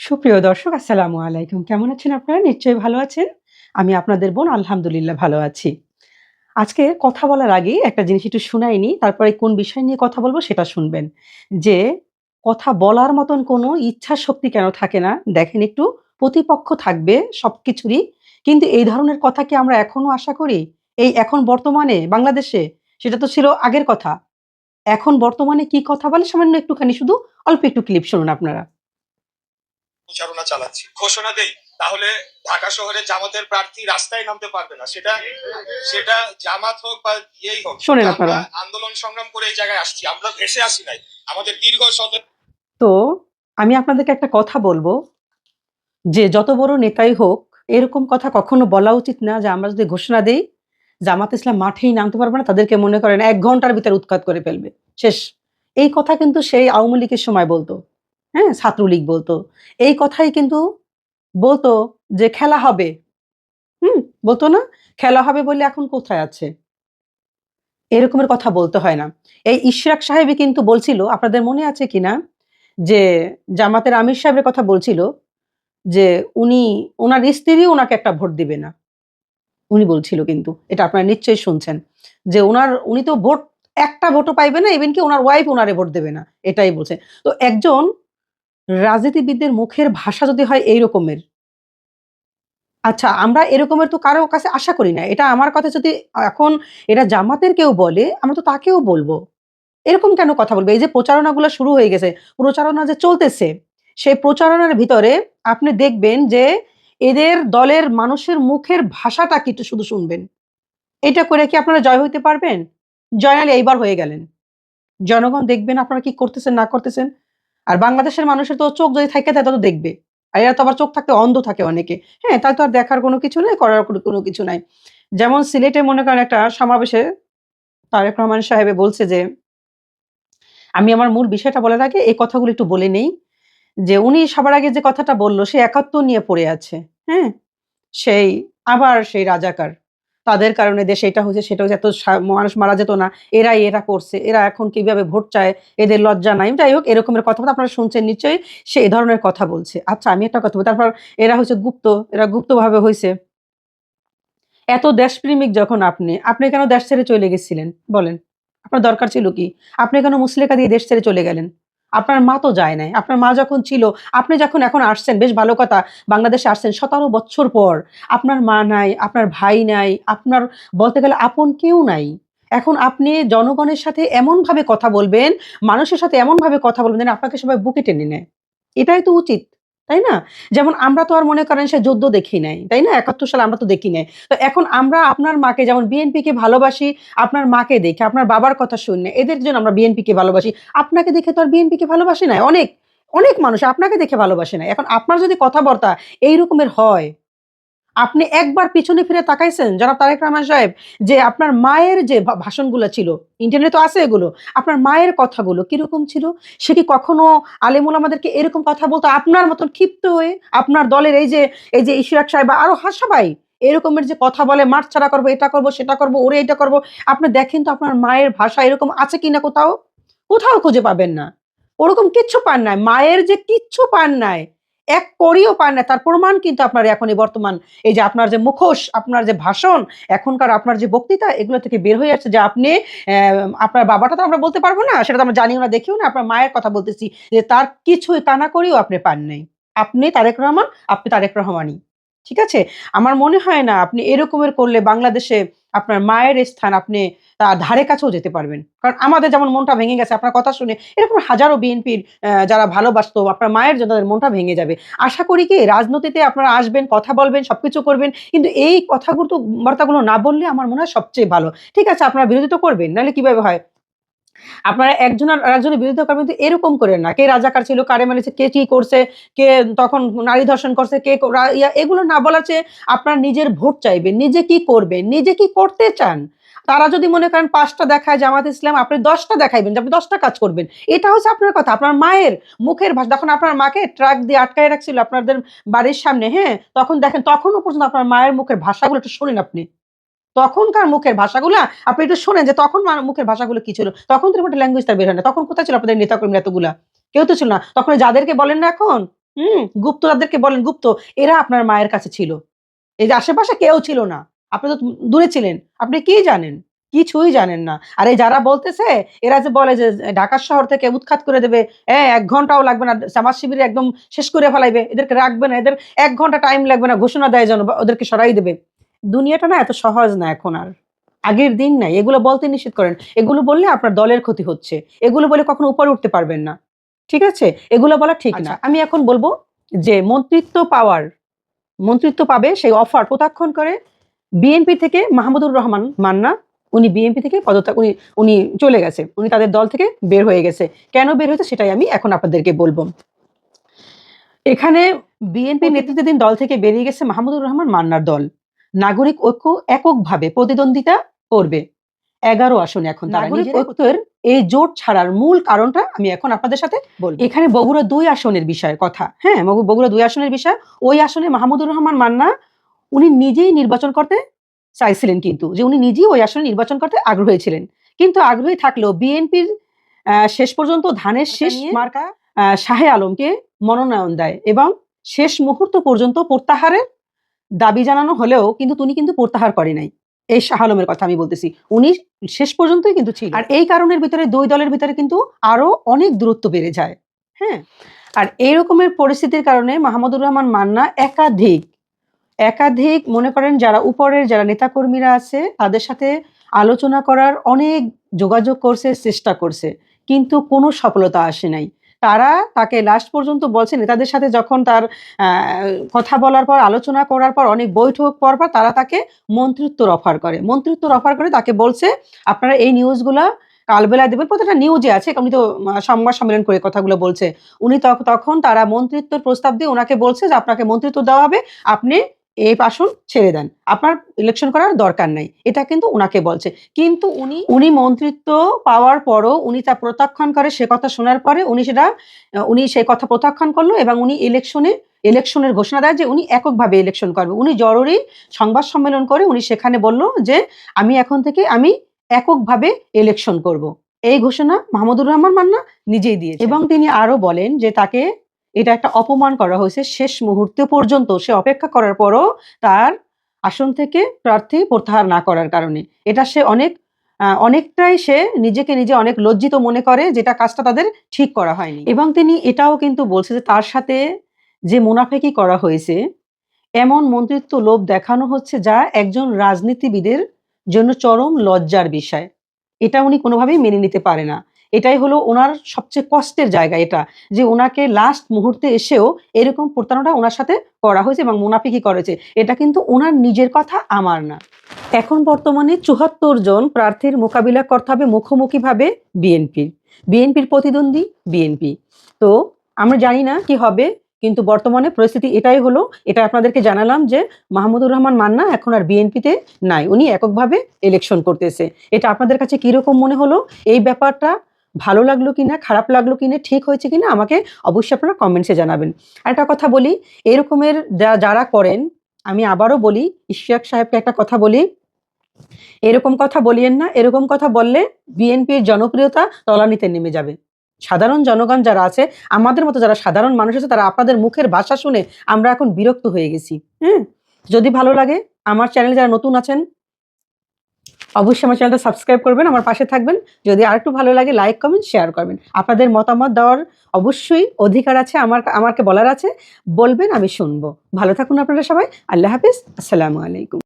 সুপ্রিয় দর্শক আসসালামু আলাইকুম। কেমন আছেন আপনারা? নিশ্চয়ই ভালো আছেন। আমি আপনাদের বোন আলহামদুলিল্লাহ ভালো আছি। আজকে কথা বলার আগে একটা জিনিস একটু শুনাই নিই, তারপরে কোন বিষয় নিয়ে কথা বলব সেটা শুনবেন। যে কথা বলার মতন কোনো ইচ্ছা শক্তি কেন থাকে না? দেখেন একটু প্রতিপক্ষ থাকবে সব কিছুরই কিন্তু এই ধরনের কথা কি আমরা এখনও আশা করি? এই এখন বর্তমানে বাংলাদেশে? সেটা তো ছিল আগের কথা। এখন বর্তমানে কি কথা বলে সামান্য একটুখানি শুধু অল্প একটু ক্লিপ শুনুন আপনারা। প্রচারণা চালাচ্ছি। ঘোষণা দেই তাহলে ঢাকা শহরে জামাতের প্রার্থী রাস্তায় নামতে পারবে না। সেটা সেটা জামাত হোক বা ইয়েই হোক শোনেন আপনারা। আন্দোলন সংগ্রাম করে এই জায়গায় আসছি আমরা ভেসে আসি নাই। আমাদের দীর্ঘ শত তো আমি আপনাদেরকে একটা কথা বলব যে যত বড় নেতাই হোক এরকম কথা কখনো বলা উচিত না যে আমরা যদি ঘোষণা দেই জামাত ইসলাম মাঠেই নামতে পারবে না তাদেরকে মনে করেন এক ঘণ্টার ভিতরে উৎখাত করে ফেলবে। শেষ। এই কথা কিন্তু সেই আওয়ামী লীগের সময় বলতো। হ্যাঁ ছাত্রলীগ বলতো। এই কথাই কিন্তু বলতো যে খেলা হবে। হুম, বলতো না? খেলা হবে বলে এখন কোথায় আছে? এরকমের কথা বলতে হয় না। এই ইশরাক সাহেবই কিন্তু বলছিল, আপনাদের মনে আছে কিনা যে জামাতের আমির সাহেবের কথা বলছিল যে উনি, ওনার স্ত্রী ওনাকে একটা ভোট দিবে না। উনি বলছিল কিন্তু, এটা আপনারা নিশ্চয়ই শুনছেন। যে ওনার, উনি তো ভোট, একটা ভোটও পাইবে না ইভেন কি ওনার ওয়াইফ ওনারে ভোট দেবে না, এটাই বলছে। তো একজন রাজনীতিবিদদের মুখের ভাষা যদি হয় এই রকমের আচ্ছা আমরা এরকমের তো কারও কাছে আশা করি না। এটা আমার কথা যদি এখন এটা জামাতের কেউ বলে, আমরা তো তাকেও বলব। এরকম কেন কথা বলবে? এই যে প্রচারণাগুলো শুরু হয়ে গেছে, প্রচারণা যে চলতেছে, সেই প্রচারণার ভিতরে আপনি দেখবেন যে এদের দলের মানুষের মুখের ভাষাটা কি একটু শুধু শুনবেন। এটা করে কি আপনারা জয় হইতে পারবেন? জয়নালী এইবার হয়ে গেলেন। জনগণ দেখবেন আপনারা কি করতেছেন, না করতেছেন। আর বাংলাদেশের মানুষের তো চোখ যদি থাকে তাই তত দেখবে। আর এরা তো আবার চোখ থাকতে অন্ধ থাকে অনেকে। হ্যাঁ তাই তো আর দেখার কোনো কিছু নেই, করার কোনো কিছু নাই। যেমন সিলেটে মনে করেন একটা সমাবেশে তারেক রহমান সাহেবে বলছে যে, আমি আমার মূল বিষয়টা বলার আগে এই কথাগুলো একটু বলে নেই। যে উনি সবার আগে যে কথাটা বলল, সে একাত্তর নিয়ে পড়ে আছে। হ্যাঁ সেই, আবার সেই রাজাকার। তাদের কারণে দেশে এটা হচ্ছে সেটা হচ্ছে এত মানুষ মারা যেত না, এরাই এরা করছে, এরা এখন কীভাবে ভোট চায়, এদের লজ্জা নাই। যাই হোক, এরকমের কথা আপনারা শুনছেন নিশ্চয়ই, সে এই ধরনের কথা বলছে। আচ্ছা আমি একটা কথা তারপর এরা হচ্ছে গুপ্ত, এরা গুপ্তভাবে হয়েছে। এত দেশপ্রেমিক যখন আপনি আপনি কেন দেশ ছেড়ে চলে গেছিলেন? বলেন, আপনার দরকার ছিল কি? আপনি কেন মুসলেকা দিয়ে দেশ ছেড়ে চলে গেলেন? আপনার মা তো যায় নাই। আপনার মা যখন ছিল, আপনি যখন এখন আসছেন, বেশ ভালো কথা, বাংলাদেশে আসছেন সতেরো বছর পর, আপনার মা নাই, আপনার ভাই নাই, আপনার বলতে গেলে আপন কেউ নাই। এখন আপনি জনগণের সাথে এমনভাবে কথা বলবেন, মানুষের সাথে এমনভাবে কথা বলবেন আপনাকে সবাই বুকে টেনে নেয়। এটাই তো উচিত। তাই না? যেমন আমরা তো আর মনে করেন সে যুদ্ধ দেখি নাই, তাই না? একাত্তর সালে আমরা তো দেখি নাই। তো এখন আমরা আপনার মাকে, যেমন বিএনপিকে ভালোবাসি, আপনার মাকে দেখে, আপনার বাবার কথা শুনে, এদের জন্য আমরা বিএনপিকে ভালোবাসি। আপনাকে দেখে তো আর বিএনপিকে ভালোবাসি না অনেক অনেক মানুষ আপনাকে দেখে ভালোবাসে না এখন আপনার যদি কথাবার্তা এই রকমের হয় আপনি একবার পিছনে ফিরে তাকাইছেন, জনাব তারেক রহমান সাহেব, যে আপনার মায়ের যে ভাষণগুলো ছিল ইন্টারনেট তো আছে এগুলো, আপনার মায়ের কথাগুলো কীরকম ছিল? সে কি কখনো আলেমুল আমাদেরকে এরকম কথা বলতো? আপনার মতন ক্ষিপ্ত হয়ে, আপনার দলের এই যে এই যে ইশরাক সাহেব আরও হা, সবাই এরকমের যে কথা বলে মাঠ ছাড়া করব, এটা করব, সেটা করব, ওরে এটা করব, আপনি দেখেন তো আপনার মায়ের ভাষা এরকম আছে কিনা কোথাও? কোথাও খুঁজে পাবেন না। ওরকম কিচ্ছু পান নাই, মায়ের যে কিচ্ছু পান নাই এক করিও পান না। তার প্রমাণ কিন্তু আপনার এখন এই বর্তমান। এই যে আপনার যে মুখোশ, আপনার যে ভাষণ, এখনকার আপনার যে বক্তৃতা, এগুলো থেকে বের হয়ে যাচ্ছে যে আপনি আপনার বাবাটা তো আমরা বলতে পারব না, সেটা তো আমরা জানিও না, দেখিও না, আপনার মায়ের কথা বলতেছি যে তার কিছুই কানা করেও আপনি পান নাই। আপনি তারেক রহমান, আপনি তারেক রহমানই। ঠিক আছে? আমার মনে হয় না আপনি এরকমের করলে বাংলাদেশে আপনার মায়ের স্থান আপনি তার ধারে কাছেও যেতে পারবেন। কারণ আমাদের যেমন মনটা ভেঙে গেছে, আপনার কথা শুনে এরকম হাজারো বিএনপির যারা ভালোবাসতো, আপনার মায়ের জন্য তাদের মনটা ভেঙে যাবে। আশা করি কি, রাজনীতিতে আপনারা আসবেন, কথা বলবেন, সবকিছু করবেন, কিন্তু এই কথাগুলো তো বার্তাগুলো না বললে আমার মনে হয় সবচেয়ে ভালো। ঠিক আছে, আপনারা তো করবেন, নাহলে কীভাবে হয়? আপনারা একজন আর একজনের বিরোধিতা করবেন, কিন্তু এরকম করে না। কে রাজাকার ছিল, কারে মেরেছে, কে কি করছে, কে তখন নারী ধর্ষণ করছে, কে এগুলো না চেয়ে আপনার নিজের ভোট চাইবেন, নিজে কি করবেন, নিজে কি করতে চান? তারা যদি মনে করেন পাঁচটা দেখায় জামাত ইসলাম, আপনি দশটা দেখাইবেন আপনি দশটা কাজ করবেন। এটা হচ্ছে আপনার কথা। আপনার মায়ের মুখের ভাষা, যখন আপনার মাকে ট্রাক দিয়ে আটকায় রাখছিল আপনাদের বাড়ির সামনে হ্যাঁ তখন দেখেন, তখনও পর্যন্ত আপনার মায়ের মুখের ভাষাগুলো একটু শোনেন আপনি। তখনকার মুখের ভাষাগুলা, আপনি একটু শোনেন যে তখন মুখের ভাষাগুলো কি ছিল? তখন তো ল্যাঙ্গুয়েজ তার বের হয় না। তখন কোথায় ছিল আপনাদের নেতাকর্মী এতগুলা? কেউ তো ছিল না। তখন যাদেরকে বলেন না এখন, হুম গুপ্ত তাদেরকে বলেন গুপ্ত, এরা আপনার মায়ের কাছে ছিল। এই যে আশেপাশে কেউ ছিল না। আপনি তো দূরে ছিলেন। আপনি কি জানেন? কিছুই জানেন না। আর এই যারা বলতেছে এরা যে বলে যে ঢাকা শহর থেকে উৎখাত করে দেবে হ্যাঁ এক ঘন্টাও লাগবে না সমাজ শিবিরে একদম শেষ করে ফেলাইবে এদেরকে রাখবে না এদের এক ঘণ্টা টাইম লাগবে না ঘোষণা দেয় যেন ওদেরকে সরাই দেবে। দুনিয়াটা না এত সহজ না এখন আর। আগের দিন নাই। এগুলো বলতে নিষেধ করেন। এগুলো বললে আপনার দলের ক্ষতি হচ্ছে। এগুলো বলে কখনো উপরে উঠতে পারবেন না। ঠিক আছে? এগুলো বলা ঠিক না। আমি এখন বলব যে মন্ত্রিত্ব পাওয়ার মন্ত্রিত্ব পাবে সেই অফার প্রত্যাখ্যান করে বিএনপি থেকে মাহমুদুর রহমান মান্না উনি বিএনপি থেকে পদত্যাগ উনি উনি চলে গেছে। উনি তাদের দল থেকে বের হয়ে গেছে। কেন বের হয়েছে সেটাই আমি এখন আপনাদেরকে বলব। এখানে বিএনপি নেতৃত্বাধীন দল থেকে বেরিয়ে গেছে মাহমুদুর রহমান মান্নার দল। নাগরিক ঐক্য এককভাবে প্রতিদ্বন্দ্বিতা করবে। এগারো আসনে এখন নাগরিক ঐক্যের এই জোট ছাড়ার মূল কারণটা আমি এখন আপনাদের সাথে বলব। এখানে বগুড়া দুই আসনের বিষয়ে কথা। হ্যাঁ বগুড়া দুই আসনের বিষয়। ওই আসনে মাহমুদুর রহমান মান্না উনি নিজেই নির্বাচন করতে চাইছিলেন কিন্তু যে উনি নিজেই ওই আসনে নির্বাচন করতে আগ্রহী ছিলেন। কিন্তু আগ্রহী থাকলেও বিএনপির শেষ পর্যন্ত ধানের শেষ মার্কা শাহে আলমকে মনোনয়ন দেয় এবং শেষ মুহূর্ত পর্যন্ত প্রত্যাহারের দাবি জানানো হলেও কিন্তু তিনি কিন্তু প্রত্যাহার করে নাই। এই শাহ আলমের কথা আমি বলতেছি। উনি শেষ পর্যন্তই কিন্তু ছিল আর এই কারণের ভিতরে দুই দলের ভিতরে কিন্তু আরও অনেক দূরত্ব বেড়ে যায়। হ্যাঁ? আর এই রকমের পরিস্থিতির কারণে মাহমুদুর রহমান মান্না একাধিক একাধিক, মনে করেন যারা উপরের, যারা নেতাকর্মীরা আছে, তাদের সাথে আলোচনা করার অনেক যোগাযোগ করছে, চেষ্টা করছে। কিন্তু কোনো সফলতা আসে নাই। তারা তাকে লাস্ট পর্যন্ত বলছে, নেতাদের সাথে যখন তার কথা বলার পর, আলোচনা করার পর, অনেক বৈঠক পর পর তারা তাকে মন্ত্রিত্বর অফার করে। মন্ত্রিত্বর অফার করে তাকে বলছে, আপনারা এই নিউজগুলা কালবেলা দেবেন। প্রত্যেকটা নিউজে আছে উনি তো সংবাদ সম্মেলন করে কথাগুলো বলছে। উনি তখ- তখন তারা মন্ত্রিত্বর প্রস্তাব দিয়ে ওনাকে বলছে যে, আপনাকে মন্ত্রিত্ব দেওয়া হবে। আপনি এই আসন ছেড়ে দেন। আপনার ইলেকশন করার দরকার নাই। এটা কিন্তু উনাকে বলছে। কিন্তু উনি উনি মন্ত্রিত্ব পাওয়ার পরও উনি তা প্রত্যাখ্যান করে সে কথা শোনার পরে উনি সেটা, উনি সেই কথা প্রত্যাখ্যান করল এবং উনি ইলেকশনে ইলেকশনের ঘোষণা দেয় যে উনি এককভাবে ইলেকশন করবে। উনি জরুরি সংবাদ সম্মেলন করে উনি সেখানে বলল যে আমি এখন থেকে আমি এককভাবে ইলেকশন করব। এই ঘোষণা মাহমুদুর রহমান মান্না নিজেই দিয়েছে এবং তিনি আরও বলেন যে তাকে এটা একটা অপমান করা হয়েছে শেষ মুহূর্তে পর্যন্ত। সে অপেক্ষা করার পরও তার আসন থেকে প্রার্থী প্রত্যাহার না করার কারণে। এটা সে অনেক অনেকটাই সে নিজেকে নিজে অনেক লজ্জিত মনে করে যেটা কাজটা তাদের ঠিক করা হয়নি। এবং তিনি এটাও কিন্তু বলছে যে তার সাথে যে মুনাফেকি করা হয়েছে, এমন মন্ত্রিত্ব লোভ দেখানো হচ্ছে যা একজন রাজনীতিবিদের জন্য চরম লজ্জার বিষয়। এটা উনি কোনোভাবেই মেনে নিতে পারে না। এটাই হলো ওনার সবচেয়ে কষ্টের জায়গা এটা, যে ওনাকে লাস্ট মুহূর্তে এসেও এরকম প্রতারণা ওনার সাথে করা হয়েছে এবং মুনাফিকি করেছে এটা কিন্তু ওনার নিজের কথা, আমার না। এখন বর্তমানে চুহাত্তর জন প্রার্থীর মোকাবিলা করতে হবে মুখোমুখিভাবে বিএনপির বিএনপির প্রতিদ্বন্দ্বী বিএনপি তো আমরা জানি না কি হবে, কিন্তু বর্তমানে পরিস্থিতি এটাই হলো, এটা আপনাদেরকে জানালাম যে মাহমুদুর রহমান মান্না এখন আর বিএনপিতে নাই, উনি এককভাবে ইলেকশন করতেছে। এটা আপনাদের কাছে কীরকম মনে হলো? এই ব্যাপারটা ভালো লাগল কিনা, খারাপ লাগল কিনা, ঠিক হয়েছে কিনা, আমাকে অবশ্যই আপনারা কমেন্টসে জানাবেন। একটা কথা বলি, এরকমের যারা করেন, আমি আবারও বলি ইশিয়াক সাহেবকে একটা কথা বলি, এরকম কথা বলিয়েন না, এরকম কথা বললে বিএনপির জনপ্রিয়তা তলানিতে নেমে যাবে। সাধারণ জনগণ যারা আছে, আমাদের মতো যারা সাধারণ মানুষ আছে, তারা আপনাদের মুখের ভাষা শুনে আমরা এখন বিরক্ত হয়ে গেছি। হ্যাঁ যদি ভালো লাগে, আমার চ্যানেলে যারা নতুন আছেন অবশ্যই আমার চ্যানেলটা সাবস্ক্রাইব করবেন, আমার পাশে থাকবেন। যদি আর একটু ভালো লাগে লাইক কমেন্ট শেয়ার করবেন। আপনাদের মতামত দেওয়ার অবশ্যই অধিকার আছে, আমার, আমাকে বলার আছে। বলবেন, আমি শুনব। ভালো থাকুন আপনারা সবাই। আল্লাহ হাফিজ। আসসালামু আলাইকুম।